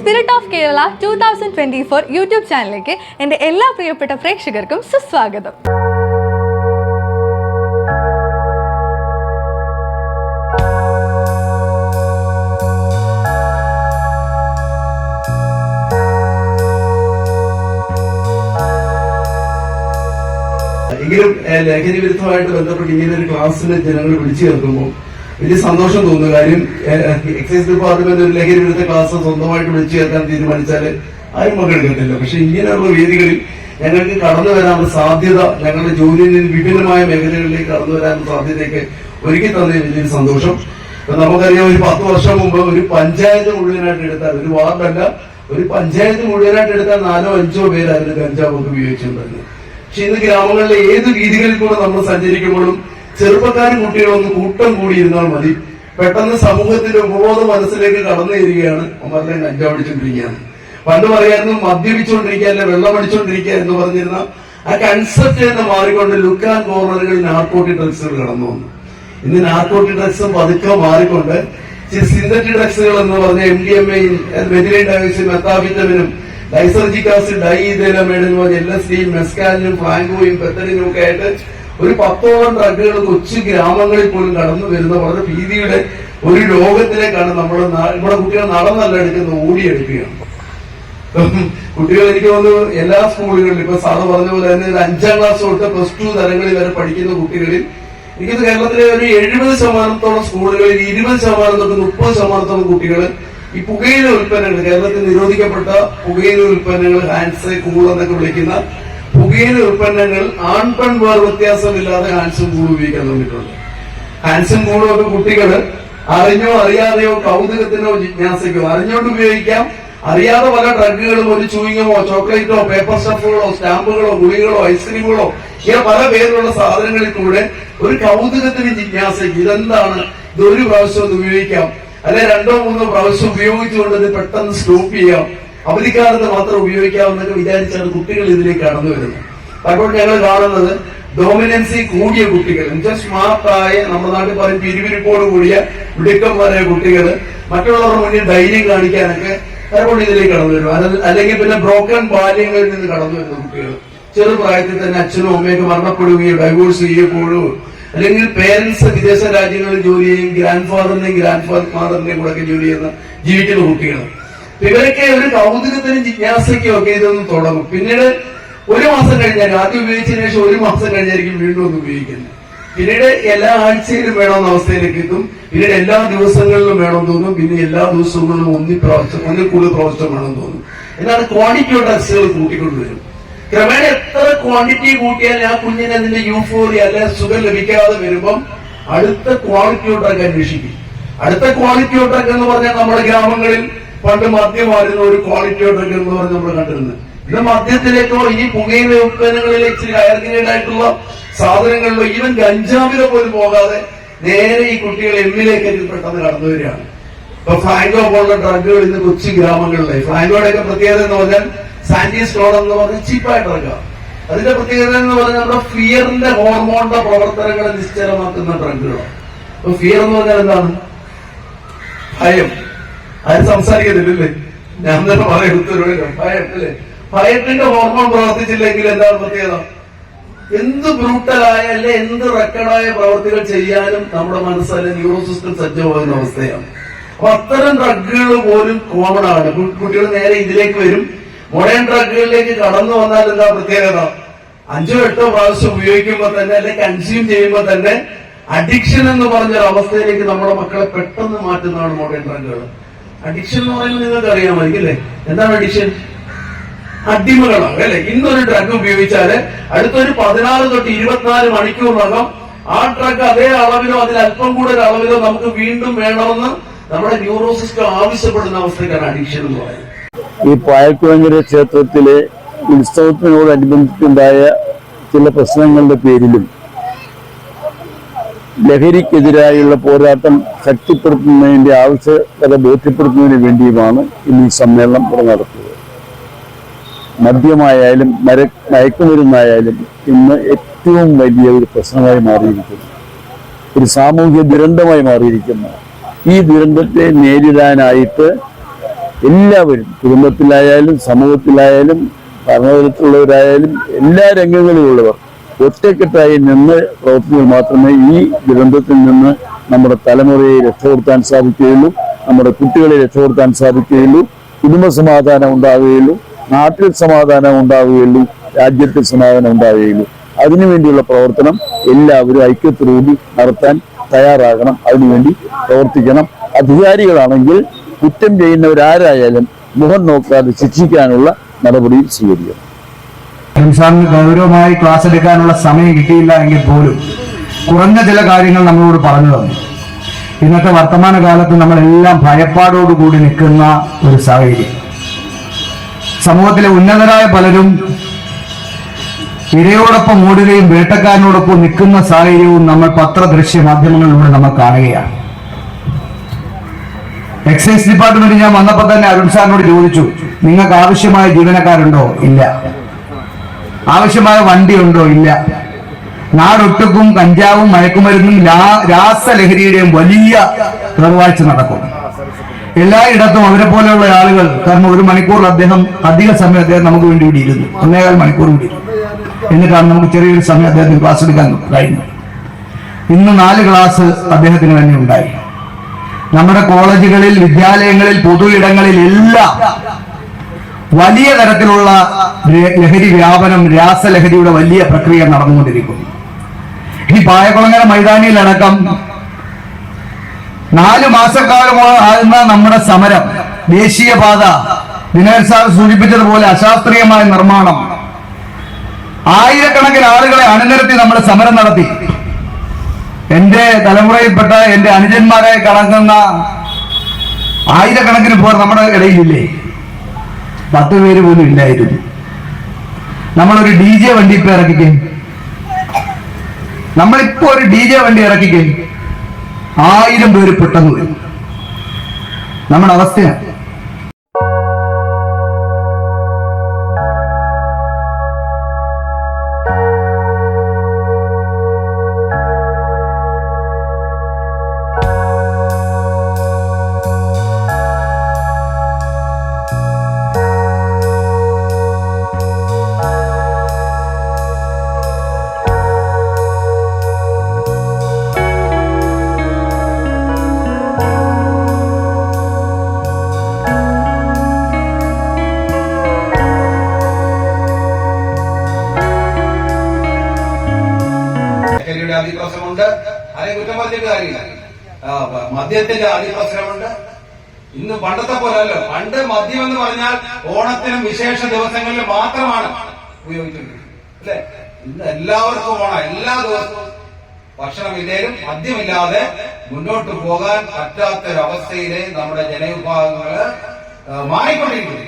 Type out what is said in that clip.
Spirit of Kerala two thousand twenty four YouTube ചാനലിലേക്ക് എന്റെ എല്ലാ പ്രിയപ്പെട്ട പ്രേക്ഷകർക്കും സുസ്വാഗതം. എങ്കിലും ലഹരി വിരുദ്ധമായിട്ട് ബന്ധപ്പെട്ട് ഇങ്ങനെ ഒരു ക്ലാസ്സിന് ജനങ്ങൾ വിളിച്ചു ചേർക്കുമ്പോൾ വലിയ സന്തോഷം തോന്നുന്നു. കാര്യം എക്സൈസ് ഡിപ്പാർട്ട്മെന്റ് ഒരു ലഹരി വിരുദ്ധ ക്ലാസ് സ്വന്തമായിട്ട് വിളിച്ചു ചേർക്കാൻ തീരുമാനിച്ചാൽ ആരും പങ്കെടുക്കത്തില്ല പക്ഷെ ഇങ്ങനെയുള്ള വേദികളിൽ ഞങ്ങൾക്ക് കടന്നു വരാനുള്ള സാധ്യത ഞങ്ങളുടെ ജോലിയിൽ നിന്ന് വിഭിന്നമായ മേഖലകളിലേക്ക് കടന്നു വരാനുള്ള സാധ്യതയൊക്കെ ഒരുക്കി തന്നതിൽ വലിയൊരു സന്തോഷം. നമുക്കറിയാം ഒരു പത്ത് വർഷം മുമ്പ് ഒരു പഞ്ചായത്ത് മുഴുവനായിട്ട് എടുത്താൽ ഒരു വാർഡല്ല ഒരു പഞ്ചായത്ത് മുഴുവനായിട്ട് എടുത്താൽ നാലോ അഞ്ചോ പേരായിരുന്നു കഞ്ചാവ് ഉപയോഗിച്ചുകൊണ്ടിരുന്നത്. പക്ഷെ ഇന്ന് ഗ്രാമങ്ങളിലെ ഏത് രീതികളിൽ കൂടെ നമ്മൾ സഞ്ചരിക്കുമ്പോഴും ചെറുപ്പക്കാരും കുട്ടികളും ഒന്ന് കൂട്ടം കൂടിയിരുന്നാൽ മതി. പെട്ടെന്ന് സമൂഹത്തിന്റെ ഉപബോധ മനസ്സിലേക്ക് കടന്നു തരികയാണ് അമറിനെ കഞ്ചാവടിച്ചോണ്ടിരിക്കുകയാണ്. പണ്ട് പറയായിരുന്നു മദ്യപിച്ചുകൊണ്ടിരിക്കുക അല്ലെ വെള്ളം അടിച്ചുകൊണ്ടിരിക്കുക എന്ന് പറഞ്ഞിരുന്ന ആ കൺസെപ്റ്റ് തന്നെ മാറിക്കൊണ്ട് ലുക്ക് ആൻഡ് കോർണറുകളിൽ നാർക്കോട്ടിക് ഡ്രഗ്സുകൾ കടന്നു വന്നു. ഇന്ന് നാർക്കോട്ടിക് ഡ്രഗ്സ് പതുക്കെ മാറിക്കൊണ്ട് സിന്തറ്റിക് ഡ്രഗ്സുകൾ എന്ന് പറഞ്ഞ എം ഡി എം എയും methylene dioxin മെത്താബിറ്റമിനും lysergic acid di ethylamide L S ഡിയും മെസ്കാലിനും ഫ്ലാങ്കോയും പെത്തലിനും ഒക്കെ ആയിട്ട് ഒരു പത്തോളം ഡ്രഗുകൾ കൊച്ചു ഗ്രാമങ്ങളിൽ പോലും കടന്നു വരുന്ന വളരെ ഭീതിയുടെ ഒരു ലോകത്തിലേക്കാണ് നമ്മൾ നമ്മുടെ കുട്ടികൾ നടന്നല്ല എടുക്കുന്നത് ഓടിയെടുക്കുകയാണ്. കുട്ടികൾ എനിക്ക് തോന്നുന്നു എല്ലാ സ്കൂളുകളിലും ഇപ്പൊ സാറ് പറഞ്ഞ പോലെ തന്നെ ഒരു അഞ്ചാം ക്ലാസ് തൊട്ട് പ്ലസ് ടു തലങ്ങളിൽ വരെ പഠിക്കുന്ന കുട്ടികളിൽ എനിക്ക് കേരളത്തിലെ ഒരു എഴുപത് ശതമാനത്തോളം സ്കൂളുകളിൽ ഇരുപത് ശതമാനം തൊട്ട് മുപ്പത് ശതമാനത്തോളം കുട്ടികൾ ഈ പുകയില ഉൽപ്പന്നങ്ങൾ കേരളത്തിൽ നിരോധിക്കപ്പെട്ട പുകയില ഉൽപ്പന്നങ്ങൾ ഹാൻഡ്സ് കൂൾ എന്നൊക്കെ വിളിക്കുന്ന പുകയില ഉൽപ്പന്നങ്ങൾ ആൺ പെൺ വേർ വ്യത്യാസമില്ലാതെ ഹാൻഡ്സും കൂൾ ഉപയോഗിക്കാൻ തുടങ്ങിയിട്ടുണ്ട്. ഹാൻഡ്സും കൂളും ഒക്കെ കുട്ടികൾ അറിഞ്ഞോ അറിയാതെയോ കൗതുകത്തിനോ ജിജ്ഞാസയ്ക്കോ അറിഞ്ഞോണ്ട് ഉപയോഗിക്കാം. അറിയാതെ പല ഡ്രഗുകളും ഒരു ചൂയിങ്ങമോ ചോക്ലേറ്റോ പേപ്പർ സ്റ്റഫുകളോ സ്റ്റാമ്പുകളോ ഗുളികളോ ഐസ്ക്രീമുകളോ ഇങ്ങനെ പല പേരിലുള്ള സാധനങ്ങളിൽ കൂടെ ഒരു കൗതുകത്തിന് ജിജ്ഞാസയ്ക്ക് ഇതെന്താണ്? ഇത് ഒരു പ്രാവശ്യം ഒന്ന് ഉപയോഗിക്കാം. അല്ലെ രണ്ടോ മൂന്നോ പ്രാവശ്യം ഉപയോഗിച്ചുകൊണ്ട് ഇത് പെട്ടെന്ന് സ്റ്റോപ്പ് ചെയ്യാം. അവധിക്കാലത്ത് മാത്രം ഉപയോഗിക്കാവുന്നൊക്കെ വിചാരിച്ചാണ് കുട്ടികൾ ഇതിലേക്ക് കടന്നു വരുന്നത്. അപ്പോൾ ഞങ്ങൾ കാണുന്നത് ഡോമിനൻസി കൂടിയ കുട്ടികൾ. സ്മാർട്ടായ നമ്മുടെ നാട്ടിൽ പറയും പിരിവിരിപ്പോട് കൂടിയ മിടുക്കന്മാരായ കുട്ടികൾ. മറ്റുള്ളവരുടെ മുന്നിൽ ധൈര്യം കാണിക്കാനൊക്കെ അതുകൊണ്ട് ഇതിലേക്ക് കടന്നു വരും അല്ലെങ്കിൽ പിന്നെ ബ്രോക്കൺ ബാല്യങ്ങളിൽ നിന്ന് കടന്നു വരുന്ന കുട്ടികൾ. ചെറുപ്രായത്തിൽ തന്നെ അച്ഛനും അമ്മയൊക്കെ മരണപ്പെടുകയോ ഡൈവോഴ്സ് ചെയ്യപ്പോഴോ അല്ലെങ്കിൽ പേരൻസ് വിദേശ രാജ്യങ്ങളിൽ ജോലി ചെയ്യും ഗ്രാൻഡ് ഫാദറിന്റെയും ഗ്രാൻഡ് ഫാദർ ഫാദറിന്റെയും കൂടെ ജോലി ചെയ്യുന്ന ജീവിക്കുന്ന കുട്ടികൾ. ഇവരൊക്കെ ഒരു കൗതുകത്തിനും ജിജ്ഞാസയ്ക്കും ഒക്കെ ഇതൊന്ന് തുടങ്ങും. പിന്നീട് ഒരു മാസം കഴിഞ്ഞാൽ ആദ്യം ഉപയോഗിച്ചതിന് ശേഷം ഒരു മാസം കഴിഞ്ഞായിരിക്കും വീണ്ടും ഒന്ന് ഉപയോഗിക്കുന്നത്. പിന്നീട് എല്ലാ ആഴ്ചയിലും വേണമെന്ന അവസ്ഥയിലേക്ക് എത്തും പിന്നീട് എല്ലാ ദിവസങ്ങളിലും വേണമെന്ന് തോന്നും. പിന്നെ എല്ലാ ദിവസങ്ങളിലും ഒന്നി പ്രാവശ്യം ഒന്നിൽ കൂടുതൽ പ്രാവശ്യം വേണമെന്ന് തോന്നും. എന്നാണ് ക്വാണ്ടിറ്റിയുടെ ഡ്രഗ്സുകൾ കൂട്ടിക്കൊണ്ടുവരും ക്രമേണ എത്ര ക്വാണ്ടിറ്റി കൂട്ടിയാൽ ആ കുഞ്ഞിന് അതിന്റെ യൂഫോറിയ അല്ലെ സുഖം ലഭിക്കാതെ വരുമ്പം അടുത്ത ക്വാളിറ്റി ഉണ്ടാക്കി അന്വേഷിക്കും. അടുത്ത ക്വാളിറ്റി ഉണ്ടാക്കുക എന്ന് പറഞ്ഞാൽ നമ്മുടെ ഗ്രാമങ്ങളിൽ പണ്ട് മദ്യമായിരുന്നു ഒരു ക്വാളിറ്റി ഡ്രഗ് എന്ന് പറഞ്ഞ് നമ്മൾ കണ്ടിരുന്നത് ഇന്ന് മദ്യത്തിലേക്കോ ഇനി പുകയില ഉൽപ്പന്നങ്ങളിലേക്ക് ഇച്ചിരി ഹയർ സാധനങ്ങളിലോ ഈവൻ ഗഞ്ചാവിലോ പോലും പോകാതെ നേരെ ഈ കുട്ടികൾ എമ്മിലേക്ക് പെട്ടെന്ന് കടന്നു വരികയാണ്. ഇപ്പൊ ഫ്ലാങ്കോ പോലുള്ള ഡ്രഗുകൾ ഇന്ന് കൊച്ചി ഗ്രാമങ്ങളിലായി ഫ്ലാങ്കോയുടെ ഒക്കെ പ്രത്യേകത എന്ന് പറഞ്ഞാൽ സാന്റി സ്റ്റോൺ എന്ന് പറഞ്ഞാൽ ചീപ്പായ ഡ്രഗാണ് അതിന്റെ പ്രത്യേകത എന്ന് പറഞ്ഞാൽ നമ്മുടെ ഫിയറിന്റെ ഹോർമോണിന്റെ പ്രവർത്തനങ്ങളെ നിശ്ചലമാക്കുന്ന ഡ്രഗുകളാണ്. അപ്പൊ ഫിയർ എന്ന് പറഞ്ഞാൽ എന്താണ്? ഭയം. ആരും സംസാരിക്കുന്നില്ലല്ലേ ഞാൻ തന്നെ പറയാം ഉത്തരവില്ല ഭയം അല്ലേ ഭയത്തിന്റെ ഹോർമോൺ പ്രവർത്തിച്ചില്ലെങ്കിൽ എന്താണ് പ്രത്യേകത? എന്ത് ബ്രൂട്ടലായ അല്ലെ എന്ത് റെക്കഡായ പ്രവർത്തികൾ ചെയ്യാനും നമ്മുടെ മനസ്സിലെ ന്യൂറോ സിസ്റ്റം സജ്ജമാകുന്ന അവസ്ഥയാണ്. അപ്പൊ അത്തരം ഡ്രഗുകൾ പോലും കോമൺ ആണ്. കുട്ടികൾ നേരെ ഇതിലേക്ക് വരും. മോഡേൺ ഡ്രഗുകളിലേക്ക് കടന്നു വന്നാൽ എന്താ പ്രത്യേകത? അഞ്ചോ എട്ടോ പ്രാവശ്യം ഉപയോഗിക്കുമ്പോൾ തന്നെ അല്ലെങ്കിൽ കൺസ്യൂം ചെയ്യുമ്പോൾ തന്നെ അഡിക്ഷൻ എന്ന് പറഞ്ഞ അവസ്ഥയിലേക്ക് നമ്മുടെ മക്കളെ പെട്ടെന്ന് മാറ്റുന്നതാണ് മോഡേൺ ഡ്രഗുകൾ അഡിക്ഷൻ എന്ന് പറയുന്നത് നിങ്ങൾക്ക് അറിയാമായിരിക്കും അല്ലേ? എന്താണ് അഡിക്ഷൻ അടിമകളാണ് അല്ലെ? ഇന്നൊരു ഡ്രഗ് ഉപയോഗിച്ചാൽ അടുത്തൊരു പതിനാറ് തൊട്ട് ഇരുപത്തിനാല് മണിക്കൂറിനകം ആ ഡ്രഗ് അതേ അളവിലോ അതിൽ അല്പം കൂടുതൽ അളവിലോ നമുക്ക് വീണ്ടും വേണമെന്ന് നമ്മുടെ ന്യൂറോ സിസ്റ്റം ആവശ്യപ്പെടുന്ന അവസ്ഥയ്ക്കാണ് അഡിക്ഷൻ എന്ന് പറയുന്നത്. ഈ പായക്കുവങ്കര ക്ഷേത്രത്തിലെ ഉത്സവത്തിനോടനുബന്ധിച്ചുണ്ടായ ചില പ്രശ്നങ്ങളുടെ പേരിലും ലഹരിക്കെതിരായുള്ള പോരാട്ടം ശക്തിപ്പെടുത്തുന്നതിന്റെ ആവശ്യകത ബോധ്യപ്പെടുത്തുന്നതിന് വേണ്ടിയുമാണ് ഇന്ന് ഈ സമ്മേളനം ഇവിടെ നടത്തുന്നത് മദ്യമായാലും മര മയക്കുമരുന്നായാലും ഇന്ന് ഏറ്റവും വലിയ ഒരു പ്രശ്നമായി മാറിയിരിക്കുന്നു. ഒരു സാമൂഹ്യ ദുരന്തമായി മാറിയിരിക്കുന്നു. ഈ ദുരന്തത്തെ നേരിടാനായിട്ട് എല്ലാവരും കുടുംബത്തിലായാലും സമൂഹത്തിലായാലും ഭരണതലത്തിലുള്ളവരായാലും എല്ലാ രംഗങ്ങളിലുള്ളവർ ഒറ്റക്കെട്ടായി നിന്ന് പ്രവർത്തിക്കുക മാത്രമേ ഈ ദുരന്തത്തിൽ നിന്ന് നമ്മുടെ തലമുറയെ രക്ഷപ്പെടുത്താൻ സാധിക്കുകയുള്ളൂ നമ്മുടെ കുട്ടികളെ രക്ഷപ്പെടുത്താൻ സാധിക്കുകയുള്ളൂ കുടുംബ സമാധാനം ഉണ്ടാവുകയുള്ളൂ നാട്ടിൽ സമാധാനം ഉണ്ടാവുകയുള്ളൂ രാജ്യത്തിൽ സമാധാനം ഉണ്ടാവുകയുള്ളൂ. അതിനുവേണ്ടിയുള്ള പ്രവർത്തനം എല്ലാവരും ഐക്യത്തോടുകൂടി നടത്താൻ തയ്യാറാകണം അതിനുവേണ്ടി പ്രവർത്തിക്കണം. അധികാരികളാണെങ്കിൽ കുറ്റം ചെയ്യുന്നവരാരായാലും മുഖം നോക്കാതെ ശിക്ഷിക്കാനുള്ള നടപടി സ്വീകരിക്കണം. റംസാനിന് ഗൗരവമായി ക്ലാസ് എടുക്കാനുള്ള സമയം കിട്ടിയില്ല എങ്കിൽ പോലും കുറഞ്ഞ ചില കാര്യങ്ങൾ നമ്മളോട് പറഞ്ഞു തന്നു. ഇന്നത്തെ വർത്തമാന കാലത്ത് നമ്മളെല്ലാം ഭയപ്പാടോടുകൂടി നിൽക്കുന്ന ഒരു സാഹചര്യം. സമൂഹത്തിലെ ഉന്നതരായ പലരും ഇരയോടൊപ്പം ഓടുകയും വേട്ടക്കാരനോടൊപ്പം നിൽക്കുന്ന സാഹചര്യവും നമ്മൾ പത്രദൃശ്യ മാധ്യമങ്ങളിലൂടെ നമ്മൾ കാണുകയാണ്. എക്സൈസ് ഡിപ്പാർട്ട്മെന്റ് ഞാൻ വന്നപ്പോൾ തന്നെ അരുൺ സാറിനോട് ചോദിച്ചു നിങ്ങൾക്ക് ആവശ്യമായ ജീവനക്കാരുണ്ടോ? ഇല്ല. ആവശ്യമായ വണ്ടിയുണ്ടോ? ഇല്ല. നാടൊട്ടുക്കും കഞ്ചാവും മയക്കുമരുന്നും രാസലഹരിയുടെയും വലിയ നിർവാഴ്ച നടക്കും. എല്ലായിടത്തും അവരെ പോലെയുള്ള ആളുകൾ കാരണം ഒരു മണിക്കൂർ അദ്ദേഹം അധിക സമയം അദ്ദേഹം നമുക്ക് വേണ്ടി ഇവിടെ ഒന്നേകാൽ മണിക്കൂർ കൂടി എന്നിട്ടാണ് നമുക്ക് ചെറിയൊരു സമയം അദ്ദേഹത്തിന് ക്ലാസ് എടുക്കാൻ കഴിഞ്ഞു ഇന്ന് നാല് ക്ലാസ് അദ്ദേഹത്തിന് തന്നെ ഉണ്ടായി. നമ്മുടെ കോളേജുകളിൽ വിദ്യാലയങ്ങളിൽ പൊതു ഇടങ്ങളിൽ എല്ലാം വലിയ തരത്തിലുള്ള ലഹരി വ്യാപനം രാസലഹരിയുടെ വലിയ പ്രക്രിയ നടന്നുകൊണ്ടിരിക്കുന്നു. ഈ പായക്കുളങ്ങര മൈതാനിയിലടക്കം നാല് മാസക്കാലമാകുന്ന നമ്മുടെ സമരം ദേശീയപാത ദിനേശ് സാർ സൂചിപ്പിച്ചതുപോലെ അശാസ്ത്രീയമായ നിർമ്മാണം ആയിരക്കണക്കിന് ആളുകളെ അണിനിരത്തി നമ്മൾ സമരം നടത്തി. എന്റെ തലമുറയിൽപ്പെട്ട എന്റെ അനുജന്മാരെ കടങ്ങുന്ന ആയിരക്കണക്കിന് പേർ നമ്മുടെ ഇടയിലില്ലേ? പത്ത് പേര് പോലും ഇല്ലായിരുന്നു. നമ്മളൊരു ഡി ജെ വണ്ടി ഇപ്പൊ ഇറക്കിക്കേ. നമ്മളിപ്പോ ഒരു ഡി ജെ വണ്ടി ഇറക്കിക്കേ. ആയിരം പേര് പെട്ടെന്ന് വരും. നമ്മുടെ അവസ്ഥയാണ്. അതിപ്രസരമുണ്ട് അതിനെ കുറ്റം പറഞ്ഞിട്ട് കാര്യമില്ല. മദ്യത്തിന്റെ അതിപ്രസരമുണ്ട് ഇന്ന് പണ്ടത്തെ പോലല്ലോ പണ്ട് മദ്യം എന്ന് പറഞ്ഞാൽ ഓണത്തിനും വിശേഷ ദിവസങ്ങളിലും മാത്രമാണ് ഉപയോഗിച്ചിരുന്നത് അല്ലെ? ഇന്ന് എല്ലാവർക്കും ഓണം. എല്ലാ ദിവസവും ഭക്ഷണമില്ലേലും മദ്യമില്ലാതെ മുന്നോട്ട് പോകാൻ പറ്റാത്തൊരവസ്ഥയിലെ നമ്മുടെ ജനവിഭാഗങ്ങൾ മാറിക്കൊണ്ടിരിക്കുന്നു.